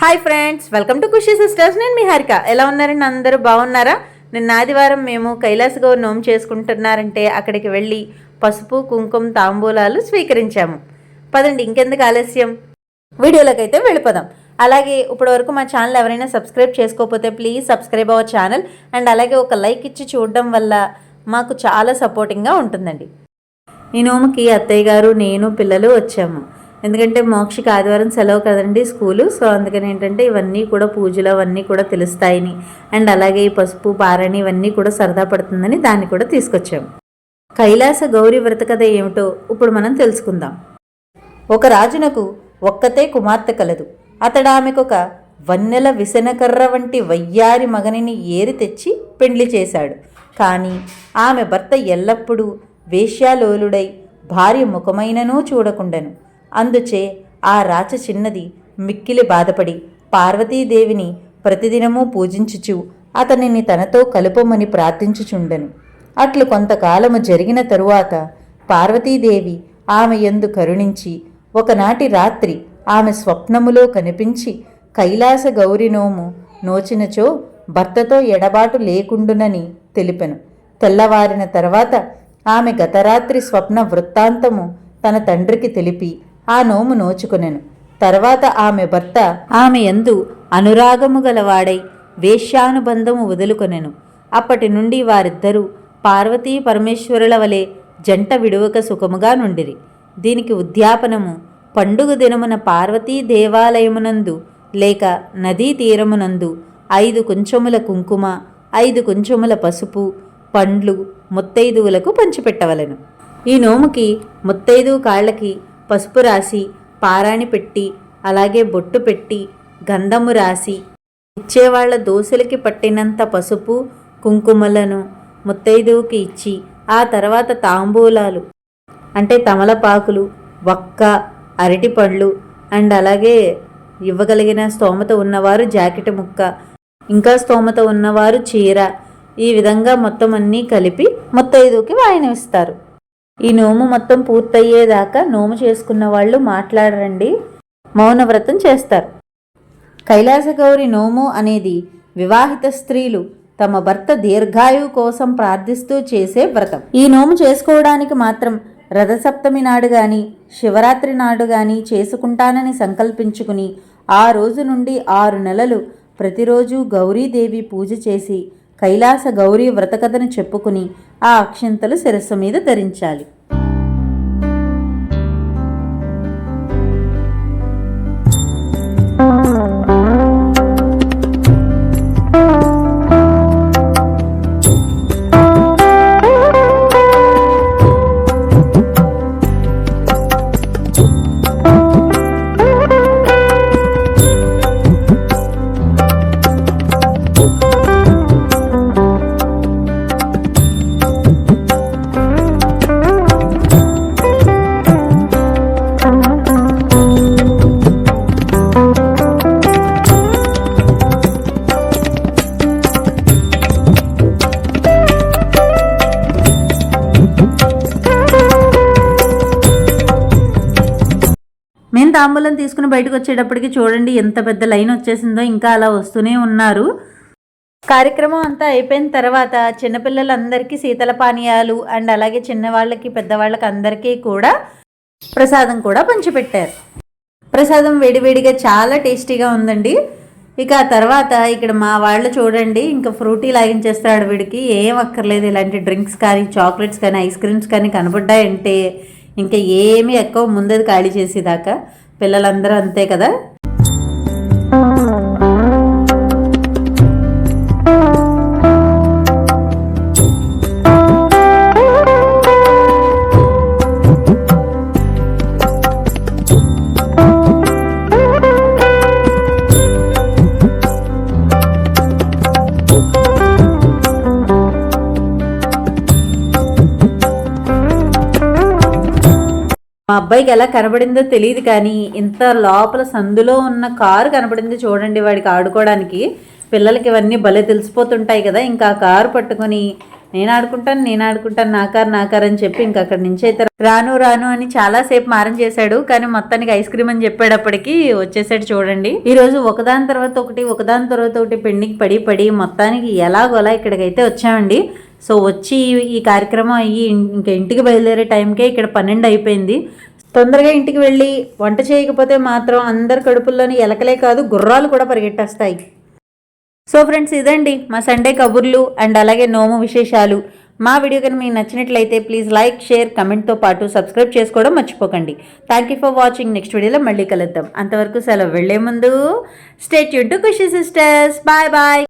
Hi friends welcome to Khushi sisters నేను మీ హారిక. ఎలా ఉన్నారండి అందరూ బాగున్నారా? నిన్న ఆదివారం మేము కైలాసగౌరి నోము చేసుకుంటున్నారంటే అక్కడికి వెళ్ళి పసుపు కుంకుమ తాంబూలాలు స్వీకరించాము. పదండి ఇంకెందుకు ఆలస్యం? వీడియోలోకి అయితే వెళ్ళిపోదాం. అలాగే ఇప్పటి వరకు మా ఛానల్ ఎవరైనా సబ్స్క్రైబ్ చేసుకోకపోతే please subscribe our channel and అలాగే ఒక లైక్ ఇచ్చి చూడడం వల్ల మాకు చాలా సపోర్టింగ్గా ఉంటుందండి. ఈ నోముకి అత్తయ్య గారు నేను పిల్లలు వచ్చాము. ఎందుకంటే మోక్షికి ఆదివారం సెలవు కదండి స్కూలు. సో అందుకని ఏంటంటే ఇవన్నీ కూడా పూజలు అవన్నీ కూడా తెలుస్తాయని. అండ్ అలాగే ఈ పసుపు పారని ఇవన్నీ కూడా సరదా పడుతుందని దాన్ని కూడా తీసుకొచ్చాం. కైలాస గౌరీ వ్రత కథ ఏమిటో ఇప్పుడు మనం తెలుసుకుందాం. ఒక రాజునకు ఒక్కతే కుమార్తె కలదు. అతడు ఆమెకొక వన్నెల విసనకర్ర వంటి వయ్యారి మగనిని ఏరి తెచ్చి పెండ్లి చేశాడు. కానీ ఆమె భర్త ఎల్లప్పుడూ వేశ్యాలోలుడై భార్య ముఖమైననూ చూడకుండెను. అందుచే ఆ రాచ చిన్నది మిక్కిలి బాధపడి పార్వతీదేవిని ప్రతిదినమూ పూజించుచు అతనిని తనతో కలుపమని ప్రార్థించుచుండెను. అట్లు కొంతకాలము జరిగిన తరువాత పార్వతీదేవి ఆమె యందు కరుణించి ఒకనాటి రాత్రి ఆమె స్వప్నములో కనిపించి కైలాస గౌరినోము నోచినచో భర్తతో ఎడబాటు లేకుండునని తెలిపెను. తెల్లవారిన తర్వాత ఆమె గతరాత్రి స్వప్న వృత్తాంతము తన తండ్రికి తెలిపి ఆ నోము నోచుకొనెను. తర్వాత ఆమె భర్త ఆమె యందు అనురాగము గలవాడై వేశ్యానుబంధము వదులుకొనెను. అప్పటి నుండి వారిద్దరూ పార్వతీ పరమేశ్వరుల వలె జంట విడువక సుఖముగా నుండిరి. దీనికి ఉద్యాపనము పండుగ దినమున పార్వతీ దేవాలయమునందు లేక నదీ తీరమునందు ఐదు కుంచముల కుంకుమ ఐదు కొంచెముల పసుపు పండ్లు ముత్తైదువులకు పంచిపెట్టవలెను. ఈ నోముకి ముత్తైదు కాళ్ళకి పసుపు రాసి పారాణి పెట్టి అలాగే బొట్టు పెట్టి గంధము రాసి ఇచ్చేవాళ్ళ దోశలకి పట్టినంత పసుపు కుంకుమలను ముత్తైదువుకి ఇచ్చి ఆ తర్వాత తాంబూలాలు అంటే తమలపాకులు వక్క అరటిపళ్ళు అండ్ అలాగే ఇవ్వగలిగిన స్తోమత ఉన్నవారు జాకెట్ ముక్క ఇంకా స్తోమత ఉన్నవారు చీర ఈ విధంగా మొత్తం అన్నీ కలిపి ముత్తైదుకి వాయనం ఇస్తారు ఈ నోము మొత్తం పూర్తయ్యేదాకా నోము చేసుకున్న వాళ్ళు మాట్లాడరండి. మౌనవ్రతం చేస్తారు. కైలాసగౌరి నోము అనేది వివాహిత స్త్రీలు తమ భర్త దీర్ఘాయువు కోసం ప్రార్థిస్తూ చేసే వ్రతం. ఈ నోము చేసుకోవడానికి మాత్రం రథసప్తమి నాడు కానీ శివరాత్రి నాడు కానీ చేసుకుంటానని సంకల్పించుకుని ఆ రోజు నుండి ఆరు నెలలు ప్రతిరోజు గౌరీదేవి పూజ చేసి కైలాస గౌరీ వ్రతకథను చెప్పుకుని ఆ అక్షంతలు శిరస్సు మీద ధరించాలి. మేము తాంబూలం తీసుకుని బయటకు వచ్చేటప్పటికి చూడండి ఎంత పెద్ద లైన్ వచ్చేసిందో ఇంకా అలా వస్తూనే ఉన్నారు. కార్యక్రమం అంతా అయిపోయిన తర్వాత చిన్నపిల్లలందరికీ శీతల పానీయాలు అండ్ అలాగే చిన్నవాళ్ళకి పెద్దవాళ్ళకి అందరికీ కూడా ప్రసాదం కూడా పంచిపెట్టారు. ప్రసాదం వేడివేడిగా చాలా టేస్టీగా ఉందండి. ఇక ఆ తర్వాత ఇక్కడ మా వాళ్ళు చూడండి ఇంకా ఫ్రూటీ లాగించేస్తాడు వీడికి. ఏం అక్కర్లేదు ఇలాంటి డ్రింక్స్ కానీ చాక్లెట్స్ కానీ ఐస్ క్రీమ్స్ కానీ కనబడ్డాయంటే ఇంకా ఏమీ ఎక్కువ ముందది ఖాళీ చేసేదాకా పిల్లలందరూ అంతే కదా? అబ్బాయికి ఎలా కనబడిందో తెలియదు కానీ ఇంత లోపల సందులో ఉన్న కారు కనబడింది చూడండి వాడికి ఆడుకోవడానికి. పిల్లలకి ఇవన్నీ భలే తెలిసిపోతుంటాయి కదా. ఇంకా ఆ కారు పట్టుకొని నేను ఆడుకుంటాను నేను ఆడుకుంటాను నాకార్ నాకార్ అని చెప్పి ఇంక అక్కడి నుంచి అయితే రాను రాను అని చాలా సేపు మారం చేశాడు. కానీ మొత్తానికి ఐస్ క్రీమ్ అని చెప్పేటప్పటికి వచ్చేసాడు చూడండి. ఈ రోజు ఒకదాని తర్వాత ఒకటి ఒకదాని తర్వాత ఒకటి పెండింగ్ పడి పడి మొత్తానికి ఎలాగోలా ఇక్కడికైతే వచ్చామండి. సో వచ్చి ఈ కార్యక్రమం అయ్యి ఇంకా ఇంటికి బయలుదేరే టైంకే ఇక్కడ పన్నెండు అయిపోయింది. తొందరగా ఇంటికి వెళ్ళి వంట చేయకపోతే మాత్రం అందరి కడుపుల్లోని ఎలకలే కాదు గుర్రాలు కూడా పరిగెట్టేస్తాయి. సో ఫ్రెండ్స్ ఇదండి మా సండే కబుర్లు అండ్ అలాగే నోము విశేషాలు. మా వీడియో కనుక మీకు నచ్చినట్లయితే ప్లీజ్ లైక్ షేర్ కమెంట్తో పాటు సబ్స్క్రైబ్ చేసుకోవడం మర్చిపోకండి. Thank you for watching next వీడియోలో మళ్ళీ కలుద్దాం. అంతవరకు సెలవు వెళ్ళే ముందు stay Yoon to Khushi sisters bye bye